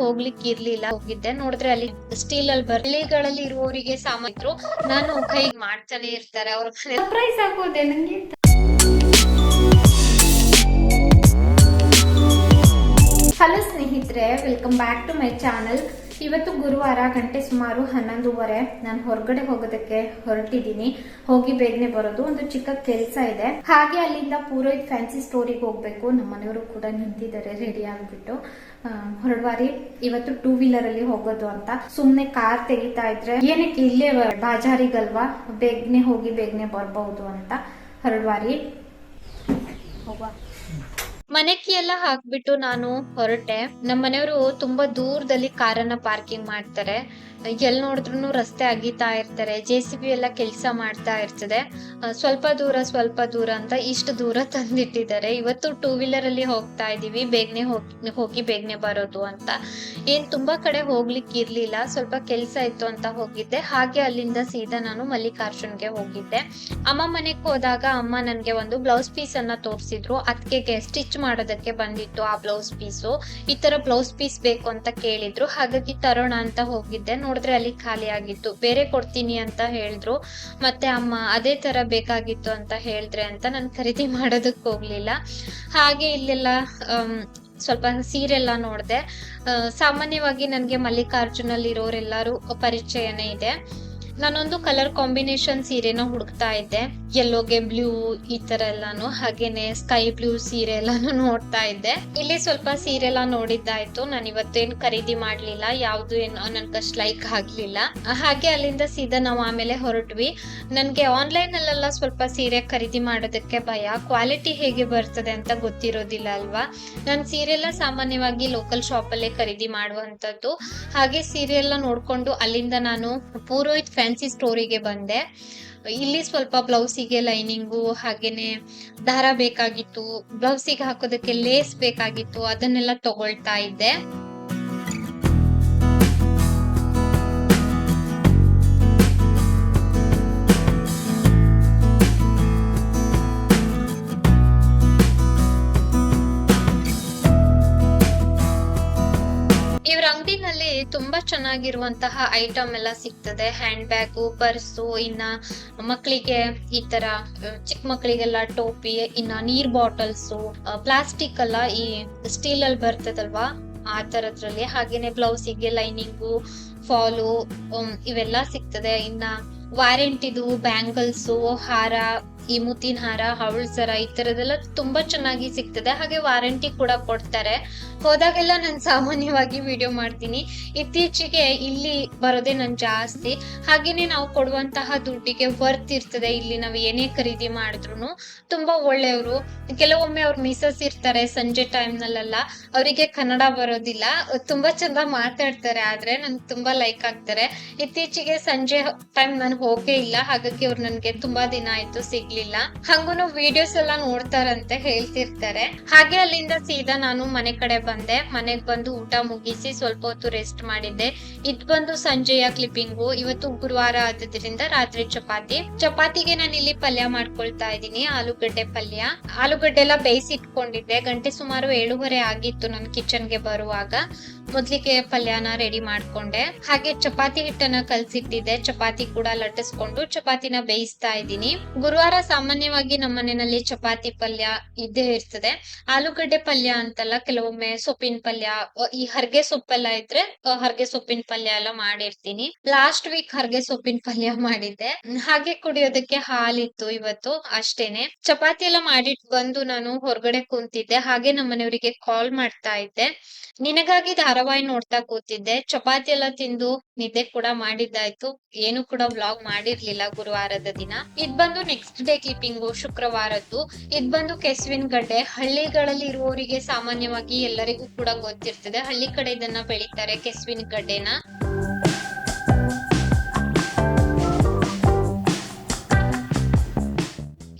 ಹೋಗ್ಲಿಕ್ಕೆ ಇರ್ಲಿಲ್ಲ. ಹೋಗಿದ್ದೆ. ನೋಡಿದ್ರೆ ಅಲ್ಲಿ ಸ್ಟೀಲ್ ಅಲ್ಲಿ ಬರ್ಲಿಗಳಲ್ಲಿ ಇರುವವರಿಗೆ ಸಾಮಾನ್ಯರು ನಾನು ಕೈ ಮಾಡ್ತಾನೆ ಇರ್ತಾರೆ. ಅವ್ರ ಸರ್ಪ್ರೈಸ್ ಹಾಕೋದೆ ನಂಗೆ? ಹಲೋ ಸ್ನೇಹಿತರೆ welcome back to my channel ಇವತ್ತು ಗುರುವಾರ ಗಂಟೆ ಸುಮಾರು ಹನ್ನೊಂದುವರೆ ನಾನು ಹೊರಗಡೆ ಹೋಗೋದಕ್ಕೆ ಹೊರಟಿದ್ದೀನಿ. ಹೋಗಿ ಬೇಗನೆ ಬರೋದು ಒಂದು ಚಿಕ್ಕ ಕೆಲಸ ಇದೆ. ಹಾಗೆ ಅಲ್ಲಿಂದ ಪೂರೋಹಿತ್ ಫ್ಯಾನ್ಸಿ ಸ್ಟೋರಿಗೆ ಹೋಗ್ಬೇಕು. ನಮ್ಮ ಮನೆಯವರು ಕೂಡ ನಿಂತಿದ್ದಾರೆ ರೆಡಿ ಆಗ್ಬಿಟ್ಟು. ಹೊರಡ್ವಾರಿ, ಇವತ್ತು ಟೂ ವೀಲರ್ ಅಲ್ಲಿ ಹೋಗೋದು ಅಂತ. ಸುಮ್ನೆ ಕಾರ್ ತೆಗಿತಾ ಇದ್ರೆ ಏನಕ್ಕೆ ಇಲ್ಲೇ ಬಾಜಾರಿಗಲ್ವಾ? ಬೇಗನೆ ಹೋಗಿ ಬೇಗನೆ ಬರ್ಬಹುದು ಅಂತ. ಹೊರಡ್ವಾರಿ. ಹೋಗುವ. ಮನೆಕಿ ಎಲ್ಲ ಹಾಕ್ಬಿಟ್ಟು ನಾನು ಹೊರಟೆ. ನಮ್ಮ ಮನೆಯವರು ತುಂಬಾ ದೂರದಲ್ಲಿ ಕಾರನ್ನ ಪಾರ್ಕಿಂಗ್ ಮಾಡ್ತಾರೆ. ಎಲ್ ನೋಡಿದ್ರು ರಸ್ತೆ ಅಗಿತಾ ಇರ್ತಾರೆ. ಜೆ ಸಿ ಬಿ ಎಲ್ಲ ಕೆಲಸ ಮಾಡ್ತಾ ಇರ್ತದೆ. ಸ್ವಲ್ಪ ದೂರ ಸ್ವಲ್ಪ ದೂರ ಅಂತ ಇಷ್ಟು ದೂರ ತಂದಿಟ್ಟಿದ್ದಾರೆ. ಇವತ್ತು ಟೂ ವೀಲರ್ ಅಲ್ಲಿ ಹೋಗ್ತಾ ಇದೀವಿ. ಬೇಗನೆ ಹೋಗಿ ಹೋಗಿ ಬೇಗನೆ ಬರೋದು ಅಂತ. ಏನ್ ತುಂಬಾ ಕಡೆ ಹೋಗ್ಲಿಕ್ಕೆ ಇರ್ಲಿಲ್ಲ, ಸ್ವಲ್ಪ ಕೆಲ್ಸ ಇತ್ತು ಅಂತ ಹೋಗಿದ್ದೆ. ಹಾಗೆ ಅಲ್ಲಿಂದ ಸೀದಾ ನಾನು ಮಲ್ಲಿಕಾರ್ಜುನ್ಗೆ ಹೋಗಿದ್ದೆ. ಅಮ್ಮ ಮನೆಗೆ ಹೋದಾಗ ಅಮ್ಮ ನನ್ಗೆ ಒಂದು ಬ್ಲೌಸ್ ಪೀಸ್ ಅನ್ನ ತೋರಿಸಿದ್ರು. ಅದಕ್ಕೆ ಸ್ಟಿಚ್ ಮಾಡೋದಕ್ಕೆ ಬಂದಿತ್ತು ಆ ಬ್ಲೌಸ್ ಪೀಸು ಈ ತರ ಬ್ಲೌಸ್ ಪೀಸ್ ಬೇಕು ಅಂತ ಕೇಳಿದ್ರು. ಹಾಗಾಗಿ ತರೋಣ ಅಂತ ಹೋಗಿದ್ದೆ. ನೋಡಿದ್ರೆ ಅಲ್ಲಿ ಖಾಲಿ ಆಗಿತ್ತು. ಬೇರೆ ಕೊಡ್ತೀನಿ ಅಂತ ಹೇಳಿದ್ರು. ಮತ್ತೆ ಅಮ್ಮ ಅದೇ ತರ ಬೇಕಾಗಿತ್ತು ಅಂತ ಹೇಳಿದ್ರೆ ಅಂತ ನಾನು ಖರೀದಿ ಮಾಡೋದಕ್ಕೆ ಹೋಗ್ಲಿಲ್ಲ. ಹಾಗೆ ಇಲ್ಲೆಲ್ಲ ಸ್ವಲ್ಪ ಸೀರೆ ಎಲ್ಲ ನೋಡಿದೆ ಸಾಮಾನ್ಯವಾಗಿ ನನಗೆ ಮಲ್ಲಿಕಾರ್ಜುನಲ್ಲಿ ಇರೋರೆಲ್ಲರೂ ಪರಿಚಯನೇ ಇದೆ. ನಾನೊಂದು ಕಲರ್ ಕಾಂಬಿನೇಷನ್ ಸೀರೆನ ಹುಡುಕ್ತಾ ಇದ್ದೆ. ಎಲ್ಲೋಗೆ ಬ್ಲೂ ಈ ತರ ಎಲ್ಲಾನು, ಹಾಗೇನೆ ಸ್ಕೈ ಬ್ಲೂ ಸೀರೆ ಎಲ್ಲಾನು ನೋಡ್ತಾ ಇದ್ದೆ. ಇಲ್ಲಿ ಸ್ವಲ್ಪ ಸೀರೆ ಎಲ್ಲ ನೋಡಿದ್ದಾಯ್ತು. ನಾನು ಇವತ್ತೇನು ಖರೀದಿ ಮಾಡ್ಲಿಲ್ಲ. ಯಾವ್ದು ಏನು ನನ್ಗಷ್ಟು ಲೈಕ್ ಆಗ್ಲಿಲ್ಲ. ಹಾಗೆ ಅಲ್ಲಿಂದ ಸೀದಾ ನಾವು ಆಮೇಲೆ ಹೊರಟ್ವಿ. ನನ್ಗೆ ಆನ್ಲೈನ್ ಅಲ್ಲೆಲ್ಲ ಸ್ವಲ್ಪ ಸೀರೆ ಖರೀದಿ ಮಾಡೋದಕ್ಕೆ ಭಯ. ಕ್ವಾಲಿಟಿ ಹೇಗೆ ಬರ್ತದೆ ಅಂತ ಗೊತ್ತಿರೋದಿಲ್ಲ ಅಲ್ವಾ? ನಾನು ಸೀರೆ ಎಲ್ಲ ಸಾಮಾನ್ಯವಾಗಿ ಲೋಕಲ್ ಶಾಪ್ ಅಲ್ಲೇ ಖರೀದಿ ಮಾಡುವಂತದ್ದು ಹಾಗೆ ಸೀರೆ ಎಲ್ಲ ನೋಡ್ಕೊಂಡು ಅಲ್ಲಿಂದ ನಾನು ಪೂರೋಹಿತ್ ಫ್ಯಾನ್ಸಿ ಸ್ಟೋರಿಗೆ ಬಂದೆ. ಇಲ್ಲಿ ಸ್ವಲ್ಪ ಬ್ಲೌಸಿಗೆ ಲೈನಿಂಗು, ಹಾಗೇನೆ ದಾರ ಬೇಕಾಗಿತ್ತು. ಬ್ಲೌಸಿಗೆ ಹಾಕೋದಕ್ಕೆ ಲೇಸ್ ಬೇಕಾಗಿತ್ತು. ಅದನ್ನೆಲ್ಲ ತಗೊಳ್ತಾ ಇದ್ದೆ. ತುಂಬಾ ಚೆನ್ನಾಗಿರುವಂತಹ ಐಟಮ್ ಎಲ್ಲ ಸಿಗ್ತದೆ. ಹ್ಯಾಂಡ್ ಬ್ಯಾಗು ಪರ್ಸು ಇನ್ನ ಮಕ್ಕಳಿಗೆ ಈ ತರ ಚಿಕ್ಕ ಮಕ್ಕಳಿಗೆಲ್ಲ ಟೋಪಿ, ಇನ್ನ ನೀರ್ ಬಾಟಲ್ಸು ಪ್ಲಾಸ್ಟಿಕ್ ಎಲ್ಲ ಈ ಸ್ಟೀಲ್ ಅಲ್ಲಿ ಬರ್ತದಲ್ವಾ? ಆ ತರದ್ರಲ್ಲಿ. ಹಾಗೇನೆ ಬ್ಲೌಸಿಗೆ ಲೈನಿಂಗು ಫಾಲು ಇವೆಲ್ಲ ಸಿಗ್ತದೆ. ಇನ್ನ ವಾರಂಟಿದು ಬ್ಯಾಂಗಲ್ಸು ಹಾರ ಈ ಮುತ್ತಿನ ಹಾರ, ಹವಳ ಸರ ಈ ತರದೆಲ್ಲ ತುಂಬಾ ಚೆನ್ನಾಗಿ ಸಿಗ್ತದೆ. ಹಾಗೆ ವಾರಂಟಿ ಕೂಡ ಕೊಡ್ತಾರೆ. ಹೋದಾಗೆಲ್ಲ ನಾನು ಸಾಮಾನ್ಯವಾಗಿ ವಿಡಿಯೋ ಮಾಡ್ತೀನಿ. ಇತ್ತೀಚೆಗೆ ಇಲ್ಲಿ ಬರೋದೇ ನನ್ ಜಾಸ್ತಿ. ಹಾಗೇನೆ ನಾವು ಕೊಡುವಂತಹ ದುಡ್ಡಿಗೆ ವರ್ತ್ ಇರ್ತದೆ. ಇಲ್ಲಿ ನಾವು ಏನೇ ಖರೀದಿ ಮಾಡಿದ್ರು ತುಂಬಾ ಒಳ್ಳೆಯವರು. ಕೆಲವೊಮ್ಮೆ ಅವ್ರ ಮಿಸಸ್ ಇರ್ತಾರೆ ಸಂಜೆ ಟೈಮ್ ನಲ್ಲೆಲ್ಲ. ಅವರಿಗೆ ಕನ್ನಡ ಬರೋದಿಲ್ಲ. ತುಂಬಾ ಚಂದ ಮಾತಾಡ್ತಾರೆ. ಆದ್ರೆ ನನ್ಗೆ ತುಂಬಾ ಲೈಕ್ ಆಗ್ತಾರೆ. ಇತ್ತೀಚೆಗೆ ಸಂಜೆ ಟೈಮ್ ನಾನು ಹೋಗೇ ಇಲ್ಲ. ಹಾಗಾಗಿ ಅವ್ರು ನನಗೆ ತುಂಬಾ ದಿನ ಆಯ್ತು. ಸಿಗ್ಲಿಲ್ಲ ಹಂಗೂನು ವಿಡಿಯೋಸ್ ಎಲ್ಲ ನೋಡ್ತಾರಂತೆ ಹೇಳ್ತಿರ್ತಾರೆ. ಹಾಗೆ ಅಲ್ಲಿಂದ ಸೀದಾ ನಾನು ಮನೆ ಕಡೆ ಬಂದೆ. ಮನೆಗ್ ಬಂದು ಊಟ ಮುಗಿಸಿ ಸ್ವಲ್ಪ ಹೊತ್ತು ರೆಸ್ಟ್ ಮಾಡಿದ್ದೆ. ಇದ್ ಬಂದು ಸಂಜೆಯ ಕ್ಲಿಪ್ಪಿಂಗು ಇವತ್ತು ಗುರುವಾರ ಆದ್ರಿಂದ ರಾತ್ರಿ ಚಪಾತಿ. ಚಪಾತಿಗೆ ನಾನು ಇಲ್ಲಿ ಪಲ್ಯ ಮಾಡ್ಕೊಳ್ತಾ ಇದ್ದೀನಿ. ಆಲೂಗಡ್ಡೆ ಪಲ್ಯ. ಆಲೂಗಡ್ಡೆ ಎಲ್ಲ ಬೇಯಿಸಿ ಇಟ್ಕೊಂಡಿದ್ದೆ ಗಂಟೆ ಸುಮಾರು ಏಳುವರೆ ಆಗಿತ್ತು ನನ್ ಕಿಚನ್ಗೆ ಬರುವಾಗ. ಮೊದ್ಲಿಗೆ ಪಲ್ಯನ ರೆಡಿ ಮಾಡ್ಕೊಂಡೆ. ಹಾಗೆ ಚಪಾತಿ ಹಿಟ್ಟನ್ನ ಕಲ್ಸಿಟ್ಟಿದ್ದೆ. ಚಪಾತಿ ಕೂಡ ಲಟ್ಟಿಸ್ಕೊಂಡು ಚಪಾತಿನ ಬೇಯಿಸ್ತಾ ಇದ್ದೀನಿ. ಗುರುವಾರ ಸಾಮಾನ್ಯವಾಗಿ ನಮ್ಮ ಮನೆಯಲ್ಲಿ ಚಪಾತಿ ಪಲ್ಯ ಇದ್ದೇ ಇರ್ತದೆ. ಆಲೂಗಡ್ಡೆ ಪಲ್ಯ ಅಂತಲ್ಲ, ಕೆಲವೊಮ್ಮೆ ಸೊಪ್ಪಿನ ಪಲ್ಯ ಈ ಹರ್ಗೆ ಸೊಪ್ಪೆಲ್ಲ ಇದ್ರೆ ಹರ್ಗೆ ಸೊಪ್ಪಿನ ಪಲ್ಯ ಎಲ್ಲ ಮಾಡಿರ್ತೀನಿ. ಲಾಸ್ಟ್ ವೀಕ್ ಹರ್ಗೆ ಸೊಪ್ಪಿನ ಪಲ್ಯ ಮಾಡಿದ್ದೆ. ಹಾಗೆ ಕುಡಿಯೋದಕ್ಕೆ ಹಾಲಿತ್ತು ಇವತ್ತು ಅಷ್ಟೇನೆ. ಚಪಾತಿ ಎಲ್ಲ ಮಾಡಿಟ್, ಬಂದು ನಾನು ಹೊರಗಡೆ ಕುಂತಿದ್ದೆ. ಹಾಗೆ ನಮ್ಮ ಮನೆಯವರಿಗೆ ಕಾಲ್ ಮಾಡ್ತಾ ಇದ್ದೆ. ನಿನಗಾಗಿ ಧಾರಾವಾಹಿ ನೋಡ್ತಾ ಕೂತಿದ್ದೆ. ಚಪಾತಿ ಎಲ್ಲ ತಿಂದು ನಿದ್ದೆ ಕೂಡ ಮಾಡಿದ್ದಾಯ್ತು. ಏನು ಕೂಡ ವ್ಲಾಗ್ ಮಾಡಿರ್ಲಿಲ್ಲ ಗುರುವಾರದ ದಿನ. ಇದ್ ಬಂದು ನೆಕ್ಸ್ಟ್ ಡೇ ಕ್ಲಿಪ್ಪಿಂಗು ಶುಕ್ರವಾರದ್ದು. ಇದ್ ಬಂದು ಕೆಸುವಿನ ಗಡ್ಡೆ. ಹಳ್ಳಿಗಳಲ್ಲಿ ಇರುವವರಿಗೆ ಸಾಮಾನ್ಯವಾಗಿ ಎಲ್ಲರಿಗೂ ಕೂಡ ಗೊತ್ತಿರ್ತದೆ. ಹಳ್ಳಿ ಕಡೆ ಇದನ್ನ ಬೆಳಿತಾರೆ ಕೆಸುವಿನ ಗಡ್ಡೆನ.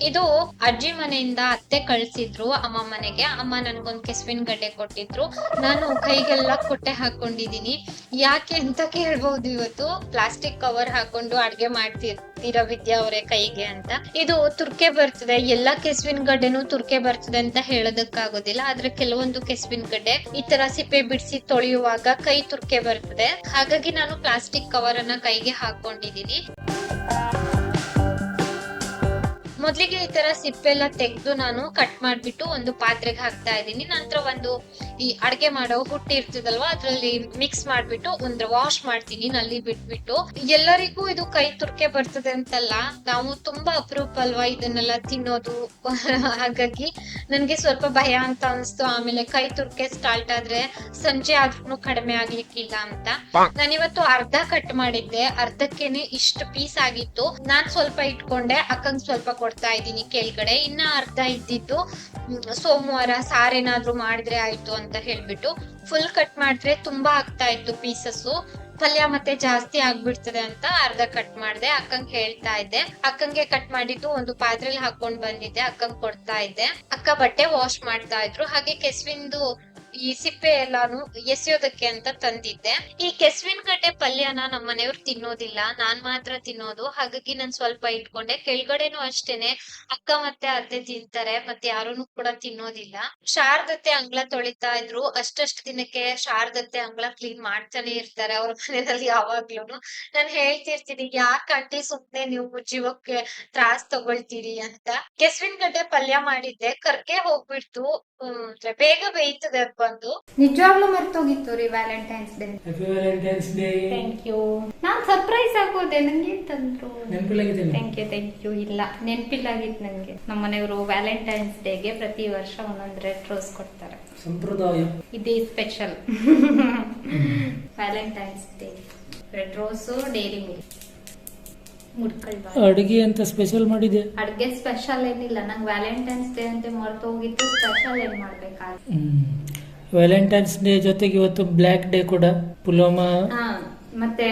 ಇದು ಅಜ್ಜಿ ಮನೆಯಿಂದ ಅತ್ತೆ ಕಳ್ಸಿದ್ರು, ಅಮ್ಮ ಮನೆಗೆ. ಅಮ್ಮ ನನ್ಗೊಂದ್ ಕೆಸುವಿನ ಗಡ್ಡೆ ಕೊಟ್ಟಿದ್ರು. ನಾನು ಕೈಗೆಲ್ಲ ಕೊಟ್ಟೆ ಹಾಕೊಂಡಿದೀನಿ. ಯಾಕೆ ಅಂತ ಕೇಳ್ಬಹುದು ಇವತ್ತು. ಪ್ಲಾಸ್ಟಿಕ್ ಕವರ್ ಹಾಕೊಂಡು ಅಡ್ಗೆ ಮಾಡ್ತಿರ್ತೀರ ವಿದ್ಯಾ ಅವರೇ ಕೈಗೆ ಅಂತ. ಇದು ತುರ್ಕೆ ಬರ್ತದೆ. ಎಲ್ಲಾ ಕೆಸುವಿನ ಗಡ್ಡೆನು ತುರ್ಕೆ ಬರ್ತದೆ ಅಂತ ಹೇಳೋದಕ್ಕಾಗೋದಿಲ್ಲ. ಆದ್ರೆ ಕೆಲವೊಂದು ಕೆಸುವಿನ ಗಡ್ಡೆ ಈ ತರ ಸಿಪ್ಪೆ ಬಿಡಿಸಿ ತೊಳೆಯುವಾಗ ಕೈ ತುರ್ಕೆ ಬರ್ತದೆ. ಹಾಗಾಗಿ ನಾನು ಪ್ಲಾಸ್ಟಿಕ್ ಕವರ್ ಅನ್ನ ಕೈಗೆ ಹಾಕೊಂಡಿದೀನಿ. ಮೊದ್ಲಿಗೆ ಈ ತರ ಸಿಪ್ಪೆ ಎಲ್ಲ ತೆಗೆದು ನಾನು ಕಟ್ ಮಾಡ್ಬಿಟ್ಟು ಒಂದು ಪಾತ್ರೆಗೆ ಹಾಕ್ತಾ ಇದ್ದೀನಿ. ನಂತರ ಒಂದು ಈ ಅಡ್ಗೆ ಮಾಡೋ ಹುಟ್ಟಿ ಇರ್ತದಲ್ವಾ, ಅದ್ರಲ್ಲಿ ಮಿಕ್ಸ್ ಮಾಡ್ಬಿಟ್ಟು ಒಂದು ವಾಶ್ ಮಾಡ್ತೀನಿ ನಲ್ಲಿ ಬಿಟ್ಬಿಟ್ಟು. ಎಲ್ಲರಿಗೂ ಇದು ಕೈ ತುರ್ಕೆ ಬರ್ತದೆ ಅಂತಲ್ಲ, ನಾವು ತುಂಬಾ ಅಪರೂಪ ಅಲ್ವಾ ಇದನ್ನೆಲ್ಲ ತಿನ್ನೋದು? ಹಾಗಾಗಿ ನನ್ಗೆ ಸ್ವಲ್ಪ ಭಯ ಅಂತ ಅನ್ಸ್ತು. ಆಮೇಲೆ ಕೈ ತುರ್ಕೆ ಸ್ಟಾರ್ಟ್ ಆದ್ರೆ ಸಂಜೆ ಆದ್ರೂ ಕಡಿಮೆ ಆಗ್ಲಿಕ್ಕಿಲ್ಲ ಅಂತ. ನಾನಿವತ್ತು ಅರ್ಧ ಕಟ್ ಮಾಡಿದ್ದೆ. ಅರ್ಧಕ್ಕೇನೆ ಇಷ್ಟು ಪೀಸ್ ಆಗಿತ್ತು. ನಾನ್ ಸ್ವಲ್ಪ ಇಟ್ಕೊಂಡೆ, ಅಕ್ಕಂಗ್ ಸ್ವಲ್ಪ ಕೊಡ್ತಾ ಇದ್ದೀನಿ ಕೆಳಗಡೆ. ಇನ್ನ ಅರ್ಧ ಇದ್ದಿದ್ದು ಸೋಮವಾರ ಸಾರೇನಾದ್ರೂ ಮಾಡಿದ್ರೆ ಆಯ್ತು ಅಂತ ಹೇಳ್ಬಿಟ್ಟು ಫುಲ್ ಕಟ್ ಮಾಡಿದ್ರೆ ತುಂಬಾ ಆಗ್ತಾ ಇತ್ತು ಪೀಸಸ್ ಪಲ್ಯ ಮತ್ತೆ ಜಾಸ್ತಿ ಆಗ್ಬಿಡ್ತದೆ ಅಂತ ಅರ್ಧ ಕಟ್ ಮಾಡ್ದೆ. ಅಕ್ಕಂಗೆ ಹೇಳ್ತಾ ಇದ್ದೆ. ಅಕ್ಕಂಗೆ ಕಟ್ ಮಾಡಿದ್ದು ಒಂದು ಪಾತ್ರೆಲಿ ಹಾಕೊಂಡ್ ಬಂದಿದ್ದೆ. ಅಕ್ಕಂಗೆ ಕೊಡ್ತಾ ಇದ್ದೆ. ಅಕ್ಕ ಬಟ್ಟೆ ವಾಶ್ ಮಾಡ್ತಾ ಇದ್ರು. ಹಾಗೆ ಕೆಸುವಿಂದು ಈ ಸಿಪ್ಪೆ ಎಲ್ಲಾನು ಎಸೆಯೋದಕ್ಕೆ ಅಂತ ತಂದಿದ್ದೆ. ಈ ಕೆಸುವಿನ ಗಡ್ಡೆ ಪಲ್ಯನ ನಮ್ಮ ಮನೆಯವ್ರು ತಿನ್ನೋದಿಲ್ಲ. ನಾನ್ ಮಾತ್ರ ತಿನ್ನೋದು. ಹಾಗಾಗಿ ನಾನ್ ಸ್ವಲ್ಪ ಇಟ್ಕೊಂಡೆ. ಕೆಳಗಡೆನು ಅಷ್ಟೇನೆ. ಅಕ್ಕ ಮತ್ತೆ ಅತ್ತೆ ತಿಂತಾರೆ. ಮತ್ತೆ ಯಾರೂನು ಕೂಡ ತಿನ್ನೋದಿಲ್ಲ. ಶಾರದತ್ತೆ ಅಂಗ್ಲ ತೊಳಿತಾ ಇದ್ರು. ಅಷ್ಟಷ್ಟು ದಿನಕ್ಕೆ ಶಾರದತ್ತೆ ಅಂಗ್ಲ ಕ್ಲೀನ್ ಮಾಡ್ತಾನೆ ಇರ್ತಾರೆ ಅವ್ರ ಮನೆಯಲ್ಲಿ ಯಾವಾಗ್ಲೂನು. ನಾನ್ ಹೇಳ್ತಿರ್ತೀನಿ ಯಾಕೆ ಆಂಟಿ ಸುಮ್ನೆ ನೀವು ಜೀವಕ್ಕೆ ತ್ರಾಸ್ ತಗೊಳ್ತೀರಿ ಅಂತ. ಕೆಸುವಿನ ಗಡ್ಡೆ ಪಲ್ಯ ಮಾಡಿದ್ದೆ. ಕರ್ಕೆ ಹೋಗ್ಬಿಡ್ತು. ಬೇಗ ಬೇಯ್ತದೆ ಬಂದು ನಿಜವಾಗ್ಲೂ ಮರ್ತೋಗಿತ್ತು ರೀ valentine's day? Happy valentine's day thank you non surprise ಆಗೋದೆ ನಂಗೆ ತಂದ್ರು ನೆನಪಿಲ್ಲಾಗಿದೆ ಥ್ಯಾಂಕ್ ಯು ಥ್ಯಾಂಕ್ ಯು ಇಲ್ಲ ನೆನ್ಪಿಲ್ಲಾಗಿತ್ತು ನಂಗೆ. ನಮ್ಮ ಮನೆಯವರು ವ್ಯಾಲೆಂಟೈನ್ಸ್ ಡೇಗೆ ಪ್ರತಿ ವರ್ಷ ಒಂದೊಂದ್ ರೆಡ್ ರೋಸ್ ಕೊಡ್ತಾರೆ. ಸಂಪ್ರದಾಯ. ಇದೇ special valentine's day red rose Dairy Milk ಮುಡ್ಕೊಳ್ಬಾರ್ದು ಅಡುಗೆ ಅಂತ ಸ್ಪೆಷಲ್ ಮಾಡಿದೆ ಅಡ್ಗೆ ಸ್ಪೆಷಲ್ ಏನಿಲ್ಲ. ನಂಗೆ ವ್ಯಾಲೆಂಟೈನ್ಸ್ ಡೇ ಅಂತ ಮರ್ತೋಗಿತ್ತು ಸ್ಪೆಷಲ್ ಏನ್ ಮಾಡ್ಬೇಕಾಗ ವ್ಯಾಲೆಂಟೈನ್ಸ್ ಡೇ ಜೊತೆಗೆ ಇವತ್ತು ಬ್ಲ್ಯಾಕ್ ಡೇ ಕೂಡ ಪುಲ್ವಾಮಾ ಹಾ ಮತ್ತೆ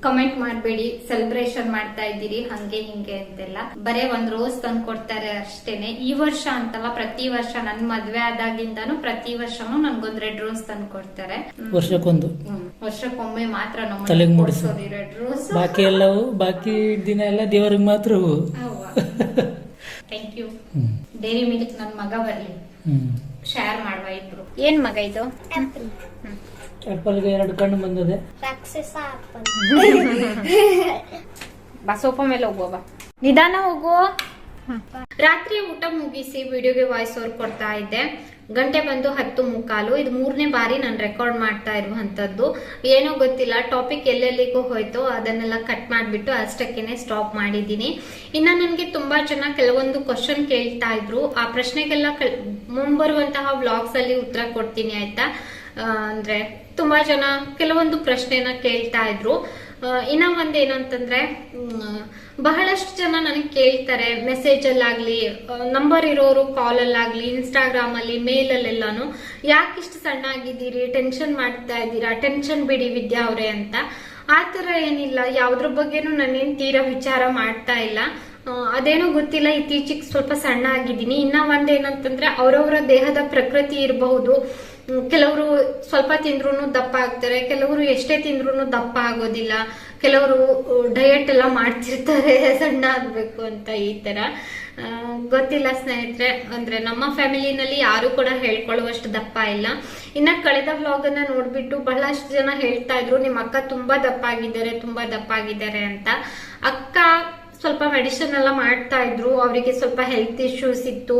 ಕಮೆಂಟ್ ಮಾಡಬೇಡಿ ಸೆಲೆಬ್ರೇಷನ್ ಮಾಡ್ತಾ ಇದ್ದೀರಿ ಹಂಗೆ ಹಿಂಗೆ ಅಂತೆಲ್ಲ. ಬರೇ ಒಂದ್ ರೋಸ್ ತಂದು ಕೊಡ್ತಾರೆ ಅಷ್ಟೇನೆ. ಈ ವರ್ಷ ಅಂತಲ್ಲ ಪ್ರತಿ ವರ್ಷ ನನ್ ಮದ್ವೆ ಆದಾಗಿಂದಾನು ಪ್ರತಿ ವರ್ಷನೂ ನನ್ಗೊಂದ್ ರೆಡ್ ರೋಸ್ ತಂದು ಕೊಡ್ತಾರೆ. ಹ್ಮ್. ವರ್ಷಕ್ಕೊಂದು. ಹ್ಮ್. ವರ್ಷಕ್ಕೊಮ್ಮೆ ಮಾತ್ರ ನಮ್ಮ ತಲೆಗ್ ಮುಡ್ಸು. ರೆಡ್ ರೋಸ್ ಬಾಕಿ ಎಲ್ಲವೂ ಬಾಕಿ ದಿನ ಎಲ್ಲ ದೇವರಿಗೆ ಮಾತ್ರ ಹೂವು. Thank you hmm. Dairy Milk ನನ್ ಮಗ ಬರ್ಲಿ. ಹ್ಮ್. ಶೇರ್ ಮಾಡುವ ಇಬ್ರು. ಏನ್ ಮಗ ಇದು? ಆಪಲ್ಗೆ ಎರಡು ಕಣ್ಣು ಬಂದದೆ. ರಾಕ್ಷಸ ಆಪಲ್ ಬಾ ಸೋಫಾ ಮೇಲೆ ಹೋಗುವ ಬಾ. ನಿಧಾನ ಹೋಗು ರಾತ್ರಿ ಊಟ ಮುಗಿಸಿ ವಿಡಿಯೋಗೆ ವಾಯ್ಸ್ ಓವರ್ ಕೊಡ್ತಾ ಇದ್ದೆ. ಗಂಟೆ ಬಂದು ಹತ್ತು ಮುಕ್ಕಾಲು. ಇದು ಮೂರನೇ ಬಾರಿ ನಾನು ರೆಕಾರ್ಡ್ ಮಾಡ್ತಾ ಇರುವಂತದ್ದು ಏನೋ ಗೊತ್ತಿಲ್ಲ ಟಾಪಿಕ್ ಎಲ್ಲೆಲ್ಲಿಗೂ ಹೋಯ್ತು ಅದನ್ನೆಲ್ಲ ಕಟ್ ಮಾಡಿಬಿಟ್ಟು ಅಷ್ಟಕ್ಕೇನೆ ಸ್ಟಾಪ್ ಮಾಡಿದ್ದೀನಿ. ಇನ್ನ ನನಗೆ ತುಂಬಾ ಜನ ಕೆಲವೊಂದು ಕ್ವಶನ್ ಕೇಳ್ತಾ ಇದ್ರು. ಆ ಪ್ರಶ್ನೆಗೆಲ್ಲ ಮುಂಬರುವಂತಹ ವ್ಲಾಗ್ಸ್ ಅಲ್ಲಿ ಉತ್ತರ ಕೊಡ್ತೀನಿ ಆಯ್ತಾ? ಅಂದ್ರೆ ತುಂಬಾ ಜನ ಕೆಲವೊಂದು ಪ್ರಶ್ನೆನ ಕೇಳ್ತಾ ಇದ್ರು. ಇನ್ನ ಒಂದ್ ಏನಂತಂದ್ರೆ ಬಹಳಷ್ಟು ಜನ ನನಗೆ ಕೇಳ್ತಾರೆ ಮೆಸೇಜ್ ಅಲ್ಲಾಗ್ಲಿ ನಂಬರ್ ಇರೋರು ಕಾಲ್ ಅಲ್ಲಾಗ್ಲಿ ಇನ್ಸ್ಟಾಗ್ರಾಮ್ ಅಲ್ಲಿ ಮೇಲ್ ಅಲ್ಲೆಲ್ಲಾನು ಯಾಕೆ ಇಷ್ಟು ಸಣ್ಣ ಆಗಿದ್ದೀರಿ ಟೆನ್ಷನ್ ಮಾಡ್ತಾ ಇದ್ದೀರಾ? ಟೆನ್ಷನ್ ಬಿಡಿ ವಿದ್ಯಾ ಅವ್ರೆ ಅಂತ. ಆತರ ತರ ಏನಿಲ್ಲ. ಯಾವ್ದ್ರ ಬಗ್ಗೆನೂ ನಾನೇನ್ ತೀರಾ ವಿಚಾರ ಮಾಡ್ತಾ ಇಲ್ಲ. ಅದೇನೋ ಗೊತ್ತಿಲ್ಲ. ಇತ್ತೀಚೆಗೆ ಸ್ವಲ್ಪ ಸಣ್ಣ ಆಗಿದ್ದೀನಿ ಇನ್ನ ಒಂದೇನಂತಂದ್ರೆ ಅವರವರ ದೇಹದ ಪ್ರಕೃತಿ ಇರಬಹುದು. ಕೆಲವರು ಸ್ವಲ್ಪ ತಿಂದ್ರು ದಪ್ಪ ಆಗ್ತಾರೆ, ಕೆಲವರು ಎಷ್ಟೇ ತಿಂದ್ರು ದಪ್ಪ ಆಗೋದಿಲ್ಲ, ಕೆಲವರು ಡಯಟ್ ಎಲ್ಲ ಮಾಡ್ತಿರ್ತಾರೆ, ಸಣ್ಣ ಆಗ್ಬೇಕು ಅಂತ ಈ ತರ. ಗೊತ್ತಿಲ್ಲ ಸ್ನೇಹಿತರೆ, ಅಂದ್ರೆ ನಮ್ಮ ಫ್ಯಾಮಿಲಿನಲ್ಲಿ ಯಾರು ಕೂಡ ಹೇಳ್ಕೊಳ್ಳುವಷ್ಟು ದಪ್ಪ ಇಲ್ಲ. ಇನ್ನ ಕಳೆದ ವ್ಲಾಗ್ ಅನ್ನ ನೋಡ್ಬಿಟ್ಟು ಬಹಳಷ್ಟು ಜನ ಹೇಳ್ತಾ ಇದ್ರು, ನಿಮ್ಮ ಅಕ್ಕ ತುಂಬಾ ದಪ್ಪ ಆಗಿದ್ದಾರೆ, ತುಂಬಾ ದಪ್ಪ ಆಗಿದ್ದಾರೆ ಅಂತ. ಅಕ್ಕ ಸ್ವಲ್ಪ ಮೆಡಿಸಿನ್ ಎಲ್ಲ ಮಾಡ್ತಾ ಇದ್ರು. ಅವರಿಗೆ ಸ್ವಲ್ಪ ಹೆಲ್ತ್ ಇಶ್ಯೂಸ್ ಇತ್ತು.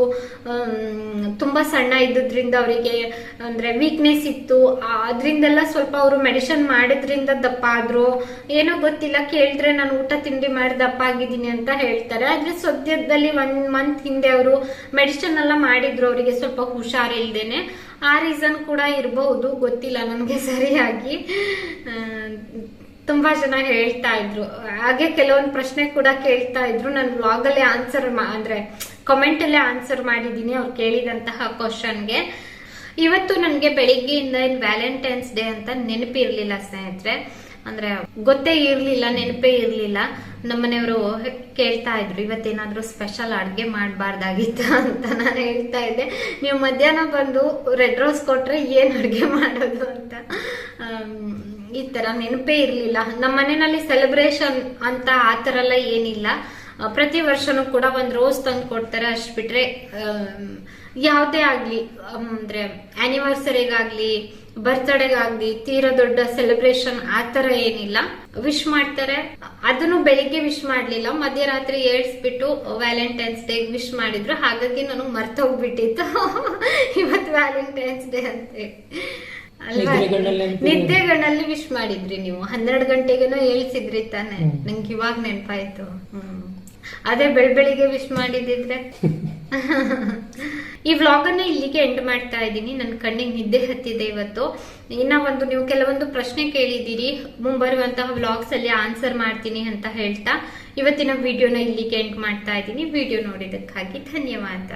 ತುಂಬಾ ಸಣ್ಣ ಇದ್ದದ್ರಿಂದ ಅವರಿಗೆ, ಅಂದ್ರೆ ವೀಕ್ನೆಸ್ ಇತ್ತು. ಅದರಿಂದೆಲ್ಲ ಸ್ವಲ್ಪ ಅವರು ಮೆಡಿಸಿನ್ ಮಾಡಿದ್ರಿಂದ ದಪ್ಪ ಆದ್ರು. ಏನೋ ಗೊತ್ತಿಲ್ಲ, ಕೇಳಿದ್ರೆ ನಾನು ಊಟ ತಿಂಡಿ ಮಾಡಿ ದಪ್ಪ ಆಗಿದ್ದೀನಿ ಅಂತ ಹೇಳ್ತಾರೆ. ಆದ್ರೆ ಸದ್ಯದಲ್ಲಿ ಒನ್ ಮಂತ್ ಹಿಂದೆ ಅವರು ಮೆಡಿಸಿನ್ ಎಲ್ಲ ಮಾಡಿದ್ರು. ಅವರಿಗೆ ಸ್ವಲ್ಪ ಹುಷಾರಿಲ್ದೇನೆ. ಆ ರೀಸನ್ ಕೂಡ ಇರಬಹುದು. ಗೊತ್ತಿಲ್ಲ ನನಗೆ ಸರಿಯಾಗಿ. ತುಂಬಾ ಜನ ಹೇಳ್ತಾ ಇದ್ರು. ಹಾಗೆ ಕೆಲವೊಂದು ಪ್ರಶ್ನೆ ಕೂಡ ಕೇಳ್ತಾ ಇದ್ರು. ನಾನು ಬ್ಲಾಗ್ ಅಲ್ಲೇ ಆನ್ಸರ್ ಅಂದ್ರೆ ಕಮೆಂಟ್ ಅಲ್ಲೇ ಆನ್ಸರ್ ಮಾಡಿದ್ದೀನಿ ಅವ್ರು ಕೇಳಿದಂತಹ ಕ್ವಶನ್ಗೆ ಇವತ್ತು ನನಗೆ ಬೆಳಿಗ್ಗೆಯಿಂದ ವ್ಯಾಲೆಂಟೈನ್ಸ್ ಡೇ ಅಂತ ನೆನಪಿರ್ಲಿಲ್ಲ ಸ್ನೇಹಿತರೆ. ಅಂದ್ರೆ ಗೊತ್ತೇ ಇರ್ಲಿಲ್ಲ, ನೆನಪೇ ಇರ್ಲಿಲ್ಲ. ನಮ್ಮನೆಯವರು ಕೇಳ್ತಾ ಇದ್ರು, ಇವತ್ತೇನಾದ್ರೂ ಸ್ಪೆಷಲ್ ಅಡ್ಗೆ ಮಾಡಬಾರ್ದಾಗಿತ್ತ? ಅಂತ ನಾನು ಹೇಳ್ತಾ ಇದ್ದೆ. ನೀವು ಮಧ್ಯಾಹ್ನ ಬಂದು ರೆಡ್ ರೋಸ್ ಕೊಟ್ರೆ ಏನ್ ಅಡ್ಗೆ ಮಾಡೋದು ಅಂತ. ಈ ತರ ನೆನಪೇ ಇರ್ಲಿಲ್ಲ. ನಮ್ಮ ಮನೆಯಲ್ಲಿ ಸೆಲೆಬ್ರೇಷನ್ ಅಂತ ಆತರ ಎಲ್ಲ ಏನಿಲ್ಲ. ಪ್ರತಿ ವರ್ಷನೂ ಕೂಡ ಒಂದ್ ರೋಸ್ ತಂದು ಕೊಡ್ತಾರೆ ಅಷ್ಟ್ ಬಿಟ್ರೆ ಯಾವುದೇ ಆಗ್ಲಿ ಅಂದ್ರೆ ಆನಿವರ್ಸರಿಗಾಗ್ಲಿ ಬರ್ತ್ಡೇಗಾಗ್ಲಿ ತೀರಾ ದೊಡ್ಡ ಸೆಲೆಬ್ರೇಷನ್ ಆತರ ತರ ಏನಿಲ್ಲ. ವಿಶ್ ಮಾಡ್ತಾರೆ. ಅದನ್ನು ಬೆಳಿಗ್ಗೆ ವಿಶ್ ಮಾಡ್ಲಿಲ್ಲ. ಮಧ್ಯರಾತ್ರಿ ಏಳ್ಸ್ಬಿಟ್ಟು ವ್ಯಾಲೆಂಟೈನ್ಸ್ ಡೇ ವಿಶ್ ಮಾಡಿದ್ರು. ಹಾಗಾಗಿ ನಾನು ಮರ್ತೋಗ್ಬಿಟ್ಟಿತ್ತು ಇವತ್ತು ವ್ಯಾಲೆಂಟೈನ್ಸ್ ಡೇ ಅಂತ. ನಿದ್ರೆಗಣ್ಣಲ್ಲಿ ವಿಶ್ ಮಾಡಿದ್ರಿ ನೀವು. ಹನ್ನೆರಡು ಗಂಟೆಗೇನೋ ಏಳ್ಸಿದ್ರಿ ತಾನೆ. ನಂಗೆ ಇವಾಗ ನೆನಪಾಯ್ತು. ಅದೇ ಬೆಳ್ ಬೆಳಿಗ್ಗೆ ವಿಶ್ ಮಾಡಿದಿದ್ರೆ. ಈ ವ್ಲಾಗ್ ಅನ್ನ ಇಲ್ಲಿಗೆ ಎಂಡ್ ಮಾಡ್ತಾ ಇದ್ದೀನಿ. ನನ್ನ ಕಣ್ಣಿಗೆ ನಿದ್ದೆ ಹತ್ತಿದೆ ಇವತ್ತು. ಇನ್ನ ಒಂದು ನೀವು ಕೆಲವೊಂದು ಪ್ರಶ್ನೆ ಕೇಳಿದ್ದೀರಿ. ಮುಂಬರುವಂತಹ ವ್ಲಾಗ್ಸ್ ಅಲ್ಲಿ ಆನ್ಸರ್ ಮಾಡ್ತೀನಿ ಅಂತ ಹೇಳ್ತಾ. ಇವತ್ತಿನ ವಿಡಿಯೋನ ಇಲ್ಲಿಗೆ ಎಂಡ್ ಮಾಡ್ತಾ ಇದ್ದೀನಿ. ವಿಡಿಯೋ ನೋಡಿದಕ್ಕಾಗಿ ಧನ್ಯವಾದ.